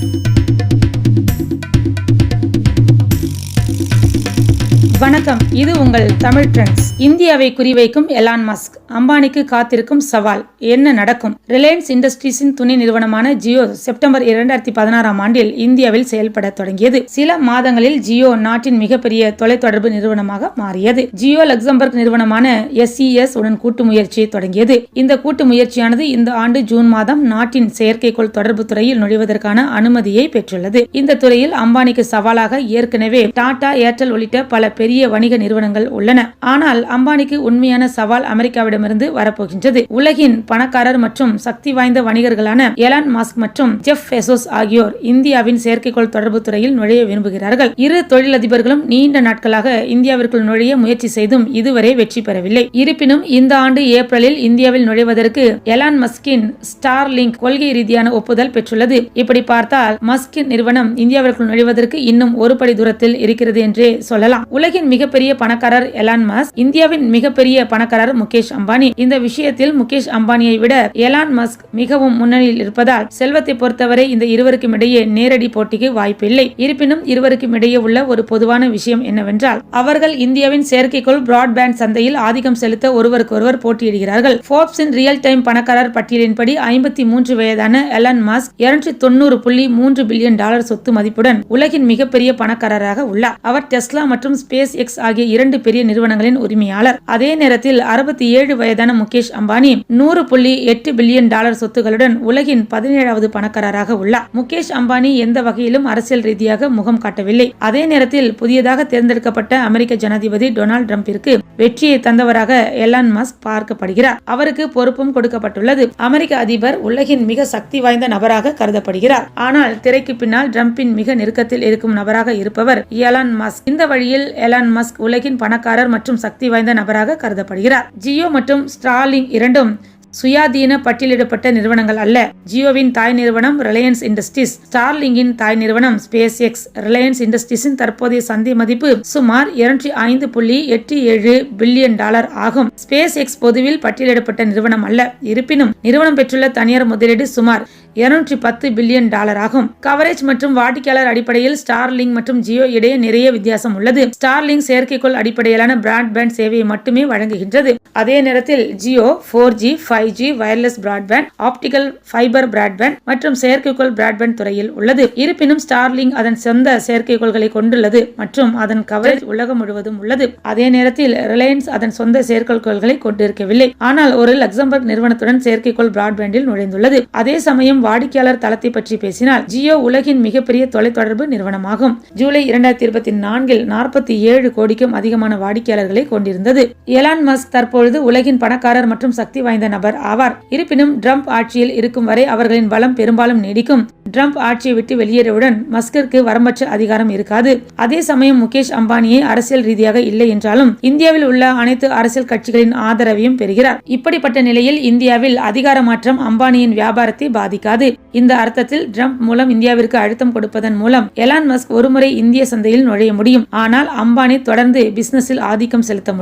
Thank you. வணக்கம். இது உங்கள் தமிழ் ட்ரெண்ட்ஸ் இந்தியாவை குறிவைக்கும் எலான் மஸ்க் அம்பானிக்கு காத்திருக்கும் சவால். என்ன நடக்கும்? ரிலையன்ஸ் இண்டஸ்ட்ரீஸின் துணை நிறுவனமான ஜியோ செப்டம்பர் இரண்டாயிரத்தி பதினாறாம் ஆண்டில் இந்தியாவில் செயல்பட தொடங்கியது. சில மாதங்களில் ஜியோ நாட்டின் மிகப்பெரிய தொலைத்தொடர்பு நிறுவனமாக மாறியது. ஜியோ லக்சம்பர்க் நிறுவனமான எஸ்இஎஸ் உடன் கூட்டு முயற்சியை தொடங்கியது. இந்த கூட்டு முயற்சியானது இந்த ஆண்டு ஜூன் மாதம் நாட்டின் செயற்கைக்கோள் தொடர்பு துறையில் நுழைவதற்கான அனுமதியை பெற்றுள்ளது. இந்த துறையில் அம்பானிக்கு சவாலாக ஏற்கனவே டாடா ஏர்டெல் உள்ளிட்ட பல பெரிய வணிக நிறுவனங்கள் உள்ளன. ஆனால் அம்பானிக்கு உண்மையான சவால் அமெரிக்காவிடமிருந்து வரப்போகின்றது. உலகின் பணக்காரர் மற்றும் சக்தி வாய்ந்த வணிகர்களான எலான் மாஸ்க் மற்றும் ஜெஃப் பெசோஸ் ஆகியோர் இந்தியாவின் செயற்கைக்கோள் தொடர்பு துறையில் நுழைய விரும்புகிறார்கள். இரு தொழிலதிபர்களும் நீண்ட நாட்களாக இந்தியாவிற்குள் நுழைய முயற்சி செய்தும் இதுவரை வெற்றி பெறவில்லை. இருப்பினும் இந்த ஆண்டு ஏப்ரலில் இந்தியாவில் நுழைவதற்கு எலான் மஸ்கின் ஸ்டார் லிங்க் கொள்கை ரீதியான ஒப்புதல் பெற்றுள்ளது. இப்படி பார்த்தால் மஸ்கின் நிறுவனம் இந்தியாவிற்குள் நுழைவதற்கு இன்னும் ஒரு படி தூரத்தில் இருக்கிறது என்றே சொல்லலாம். உலகின் மிகப்பெரிய பணக்காரர் எலான் மஸ்க் இந்தியாவின் மிகப்பெரிய பணக்காரர் முகேஷ் அம்பானி. இந்த விஷயத்தில் முகேஷ் அம்பானியை விட எலான் மஸ்க் மிகவும் முன்னணியில் இருப்பதால் செல்வத்தை பொறுத்தவரை இந்த இருவருக்கும் இடையே நேரடி போட்டிக்கு வாய்ப்பில்லை. இருப்பினும் இருவருக்கும் இடையே உள்ள ஒரு பொதுவான விஷயம் என்னவென்றால் அவர்கள் இந்தியாவின் செயற்கைக்கோள் பிராட்பேண்ட் சந்தையில் ஆதிக்கம் செலுத்த ஒருவருக்கொருவர் போட்டியிடுகிறார்கள். போர்ப்ஸின் ரியல் டைம் பணக்காரர் பட்டியலின்படி ஐம்பத்தி மூன்று வயதான எலான் மாஸ்க் இருநூற்றி தொண்ணூறு புள்ளி மூன்று பில்லியன் டாலர் சொத்து மதிப்புடன் உலகின் மிகப்பெரிய பணக்காரராக உள்ளார். அவர் டெஸ்லா மற்றும் ஸ்பேஸ் ஸ்பேஸ் எக்ஸ் ஆகிய இரண்டு பெரிய நிறுவனங்களின் உரிமையாளர். அதே நேரத்தில் அறுபத்தி ஏழு வயதான முகேஷ் அம்பானி நூறு புள்ளி எட்டு பில்லியன் டாலர் சொத்துகளுடன் உலகின் பதினேழாவது பணக்காரராக உள்ளார். முகேஷ் அம்பானி எந்த வகையிலும் அரசியல் ரீதியாக முகம் காட்டவில்லை. அதே நேரத்தில் புதியதாக தேர்ந்தெடுக்கப்பட்ட அமெரிக்க ஜனாதிபதி டொனால்டு டிரம்பிற்கு வெற்றியை தந்தவராக எலான் மஸ்க் பார்க்கப்படுகிறார். அவருக்கு பொறுப்பும் கொடுக்கப்பட்டுள்ளது. அமெரிக்க அதிபர் உலகின் மிக சக்தி வாய்ந்த நபராக கருதப்படுகிறார். ஆனால் திரைக்கு பின்னால் டிரம்பின் மிக நெருக்கத்தில் இருக்கும் நபராக இருப்பவர் எலான் மஸ்க். இந்த வழியில் எலான் மஸ்க் உலகின் பணக்காரர் மற்றும் சக்தி வாய்ந்த நபராக கருதப்படுகிறார். ஜியோ மற்றும் ஸ்டாலிங் இரண்டும் சுயாதீன பட்டியலிடப்பட்ட நிறுவனங்கள் அல்ல. ஜியோவின் தாய் நிறுவனம் ரிலையன்ஸ் இண்டஸ்ட்ரீஸ் ஸ்டார்லிங்கின் தாய் நிறுவனம் ஸ்பேஸ் எக்ஸ் ரிலையன்ஸ் இண்டஸ்ட்ரீஸின் தற்போதைய சந்தை மதிப்பு சுமார் இருநூற்றி ஐந்து புள்ளி எட்டு ஏழு பில்லியன் டாலர் ஆகும். ஸ்பேஸ் எக்ஸ் பொதுவில் பட்டியலிடப்பட்ட நிறுவனம் அல்ல. இருப்பினும் நிறுவனம் பெற்றுள்ள தனியார் முதலீடு சுமார் இருநூற்றி பத்து பில்லியன் டாலர் ஆகும் கவரேஜ் மற்றும் வாடிக்கையாளர் அடிப்படையில் ஸ்டார்லிங் மற்றும் ஜியோ இடையே நிறைய வித்தியாசம் உள்ளது. ஸ்டார்லிங் செயற்கைக்கோள் அடிப்படையிலான பிராட்பேண்ட் சேவையை மட்டுமே வழங்குகின்றது. அதே நேரத்தில் Jio four G five G wireless broadband optical fibre broadband மற்றும் செயற்கைக்கோள் பிராட்பேண்ட் துறையில் உள்ளது. இருப்பினும் ஸ்டார்லிங் அதன் சொந்த செயற்கைக்கோள்களை கொண்டுள்ளது மற்றும் அதன் கவரேஜ் உலகம் முழுவதும் உள்ளது. அதே நேரத்தில் ரிலையன்ஸ் அதன் சொந்த செயற்கைக்கோள்களை கொண்டிருக்கவில்லை. ஆனால் ஒரு லக்சம்பர்க் நிறுவனத்துடன் செயற்கைக்கோள் பிராட்பேண்டில் நுழைந்துள்ளது. அதே சமயம் வாடிக்கையாளர் தளத்தை பற்றி பேசினால் ஜியோ உலகின் மிகப்பெரிய தொலைத்தொடர்பு நிறுவனமாகும். ஜூலை இரண்டாயிரத்தி இருபத்தி நான்கில் நாற்பத்தி ஏழு கோடிக்கும் அதிகமான வாடிக்கையாளர்களை கொண்டிருந்தது. எலான் மஸ்க் தற்பொழுது உலகின் பணக்காரர் மற்றும் சக்தி வாய்ந்த நபர் ஆவார். இருப்பினும் ட்ரம்ப் ஆட்சியில் இருக்கும் வரை அவர்களின் பலம் பெரும்பாலும் நீடிக்கும். ட்ரம்ப் ஆட்சியை விட்டு வெளியேறவுடன் மஸ்கிற்கு வரம்பற்ற அதிகாரம் இருக்காது. அதே சமயம் முகேஷ் அம்பானியை அரசியல் ரீதியாக இல்லை என்றாலும் இந்தியாவில் உள்ள அனைத்து அரசியல் கட்சிகளின் ஆதரவையும் பெறுகிறார். இப்படிப்பட்ட நிலையில் இந்தியாவில் அதிகார மாற்றம் அம்பானியின் வியாபாரத்தை பாதிக்காது. இந்த அர்த்தத்தில் ட்ரம்ப் மூலம் இந்தியாவிற்கு அழுத்தம் கொடுப்பதன் மூலம் எலான் மஸ்க் ஒருமுறை இந்திய சந்தையில் நுழைய முடியும். ஆனால் அம்பானி தொடர்ந்து பிசினஸில் ஆதிக்கம் செலுத்த முடியும்.